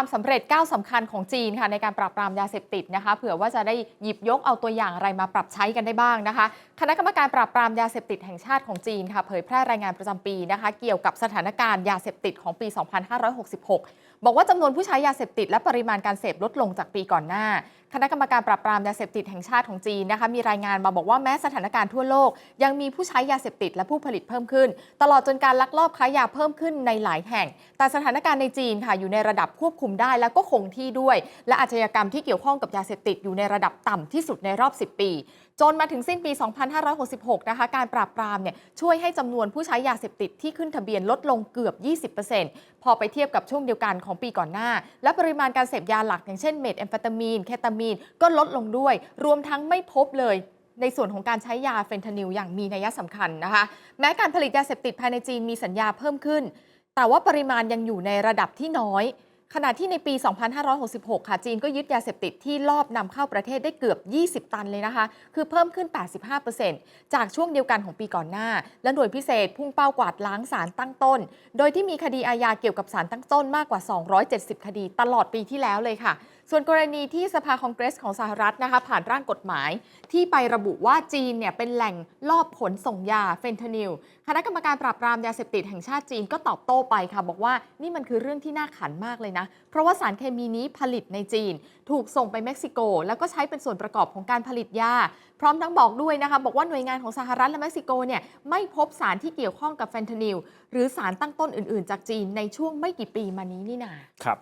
ความสำเร็จก้าวสำคัญของจีนค่ะในการปราบปรามยาเสพติดนะคะเผื่อว่าจะได้หยิบยกเอาตัวอย่างอะไรมาปรับใช้กันได้บ้างนะคะ คณะกรรมการปราบปรามยาเสพติดแห่งชาติของจีนค่ะเผยแพร่รายงานประจำปีนะคะ เกี่ยวกับสถานการณ์ยาเสพติดของปี 2566 บอกว่าจำนวนผู้ใช้ยาเสพติดและปริมาณการเสพลดลงจากปีก่อนหน้า คณะกรรมการปราบปรามยาเสพติดแห่งชาติของจีนนะคะมีรายงานมาบอกว่าแม้สถานการณ์ทั่วโลก ยังมีผู้ใช้ยาเสพติดและผู้ผลิตเพิ่มขึ้น ตลอดจนการลักลอบค้ายาเพิ่มขึ้นในหลายแห่ง แต่สถานการณ์ในจีนค่ะอยู่ในระดับควบคุมได้แล้วก็คงที่ด้วย และอาชญากรรมที่เกี่ยวข้องกับยาเสพติดอยู่ในระดับต่ำที่สุดในรอบ 10 ปี จนมาถึงสิ้นปี 2566 นะคะการปราบปรามเนี่ยช่วยให้จำนวนผู้ใช้ยาเสพติดที่ขึ้นทะเบียนลดลงเกือบ 20%พอไปเทียบกับช่วงเดียวกันของของปีก่อนหน้า และปริมาณการเสพยาหลักอย่างเช่นเมทแอมเฟตามีน เคตามีน ก็ลดลงด้วย รวมทั้งไม่พบเลยในส่วนของการใช้ยาเฟนทานิลอย่างมีนัยสำคัญนะคะ แม้การผลิตยาเสพติดภายในจีนมีสัญญาเพิ่มขึ้น แต่ว่าปริมาณยังอยู่ในระดับที่น้อย ขณะที่ในปี 2566 ค่ะ จีนก็ยึดยาเสพติดที่ลอบนำเข้าประเทศได้เกือบ 20 ตันเลยนะคะ คือเพิ่มขึ้น 85%จากช่วงเดียวกันของปีก่อนหน้า และหน่วยพิเศษพุ่งเป้ากวาดล้างสารตั้งต้น โดยที่มีคดีอาญาเกี่ยวกับสารตั้งต้นมากกว่า 270 คดีตลอดปีที่แล้วเลยค่ะ ส่วนกรณีที่สภาคองเกรสของสหรัฐนะคะผ่านร่างกฎหมายที่ไประบุว่าจีนเนี่ยเป็นแหล่งลอบขนส่งยาเฟนทานิลคณะกรรมการปราบปรามยาเสพติดแห่งชาติจีนก็ตอบโต้ไปค่ะ บอกว่านี่มันคือเรื่องที่น่าขันมากเลยนะ เพราะว่าสารเคมีนี้ผลิตในจีน ถูกส่งไปเม็กซิโก แล้วก็ใช้เป็นส่วนประกอบของการผลิตยา พร้อมทั้งบอกด้วยนะคะบอกว่าหน่วยงานของสหรัฐและเม็กซิโกเนี่ยไม่พบสารที่เกี่ยวข้องกับเฟนทานิลหรือสารตั้งต้นอื่น ๆ จากจีนในช่วงไม่กี่ปีมานี้นี่นาครับ